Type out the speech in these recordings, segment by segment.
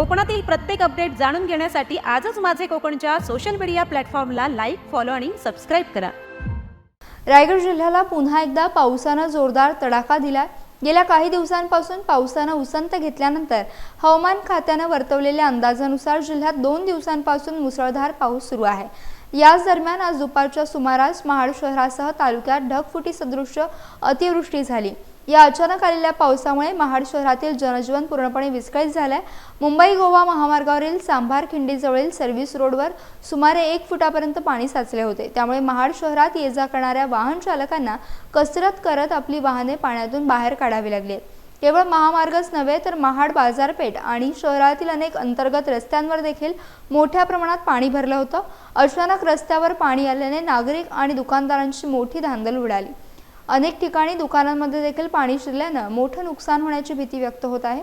कोकणातील प्रत्येक अपडेट जाणून घेण्यासाठी आजच माझे कोकणच्या सोशल मीडिया प्लॅटफॉर्मला लाईक फॉलो आणि सबस्क्राईब करा. रायगड जिल्ह्याला पुन्हा एकदा पावसानं जोरदार तडाखा दिला गेल्या काही दिवसांपासून पावसानं उसंत घेतल्यानंतर हवामान खात्यानं वर्तवलेल्या अंदाजानुसार जिल्ह्यात दोन दिवसांपासून मुसळधार पाऊस सुरू आहे. याच दरम्यान आज दुपारच्या सुमारास महाड शहरासह तालुक्यात ढगफुटी सदृश्य अतिवृष्टी झाली. या अचानक आलेल्या पावसामुळे महाड शहरातील जनजीवन पूर्णपणे विस्कळीत झालंय. मुंबई गोवा महामार्गावरील सांभार खिंडीजवळील सर्व्हिस रोडवर सुमारे एक फुटापर्यंत पाणी साचले होते. त्यामुळे महाड शहरात ये जा करणाऱ्या वाहन चालकांना कसरत करत आपली वाहने पाण्यातून बाहेर काढावी लागली केवळ महामार्गच नव्हे तर महाड बाजारपेठ आणि शहरातील अनेक अंतर्गत रस्त्यांवर देखील मोठ्या प्रमाणात पाणी भरलं होतं. अचानक रस्त्यावर पाणी आल्याने नागरिक आणि दुकानदारांची मोठी धांदल उडाली. अनेक ठिकाणी दुकानांमध्ये देखील पाणी शिरल्यानं मोठं नुकसान होण्याची भीती व्यक्त होत आहे.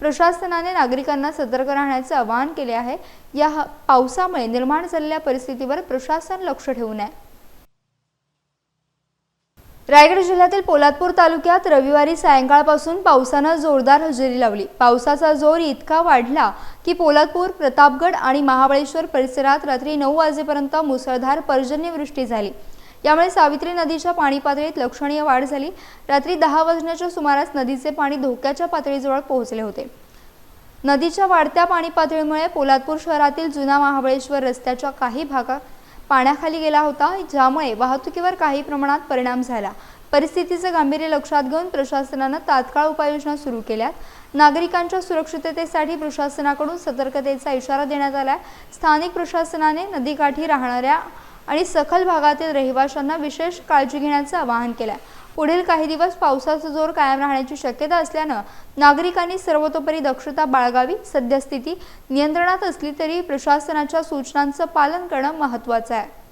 प्रशासनाने नागरिकांना सतर्क राहण्याचे आवाहन केले आहे. या पावसामुळे निर्माण झालेल्या परिस्थितीवर प्रशासन लक्ष ठेवून आहे. रायगड जिल्ह्यातील पोलादपूर तालुक्यात रविवारी सायंकाळपासून पावसानं जोरदार हजेरी लावली. पावसाचा जोर इतका वाढला की पोलादपूर प्रतापगड आणि महाबळेश्वर परिसरात रात्री नऊ वाजेपर्यंत मुसळधार पर्जन्यवृष्टी झाली. यामुळे सावित्री नदीच्या पाणी पातळीत लक्षणीय वाढ झाली. रात्री दहा वाजण्याच्या सुमारास नदीचे पाणी धोक्याच्या पातळीजवळ पोहोचले होते. नदीच्या वाढत्या पाणी पातळीमुळे पोलादपूर शहरातील जुना महाबळेश्वर रस्त्याच्या काही भागात पाण्याखाली गेला होता ज्यामुळे वाहतुकीवर काही प्रमाणात परिणाम झाला. परिस्थितीचं गांभीर्य लक्षात घेऊन प्रशासनानं तात्काळ उपाययोजना सुरू केल्यात. नागरिकांच्या सुरक्षिततेसाठी प्रशासनाकडून सतर्कतेचा इशारा देण्यात आला स्थानिक प्रशासनाने नदीकाठी राहणाऱ्या आणि सखल भागातील रहिवाशांना विशेष काळजी घेण्याचं आवाहन केलं पुढील काही दिवस पावसाचा जोर कायम राहण्याची शक्यता असल्यानं नागरिकांनी सर्वतोपरी दक्षता बाळगावी सद्यस्थिती नियंत्रणात असली तरी प्रशासनाच्या सूचनांचं पालन करणं महत्त्वाचं आहे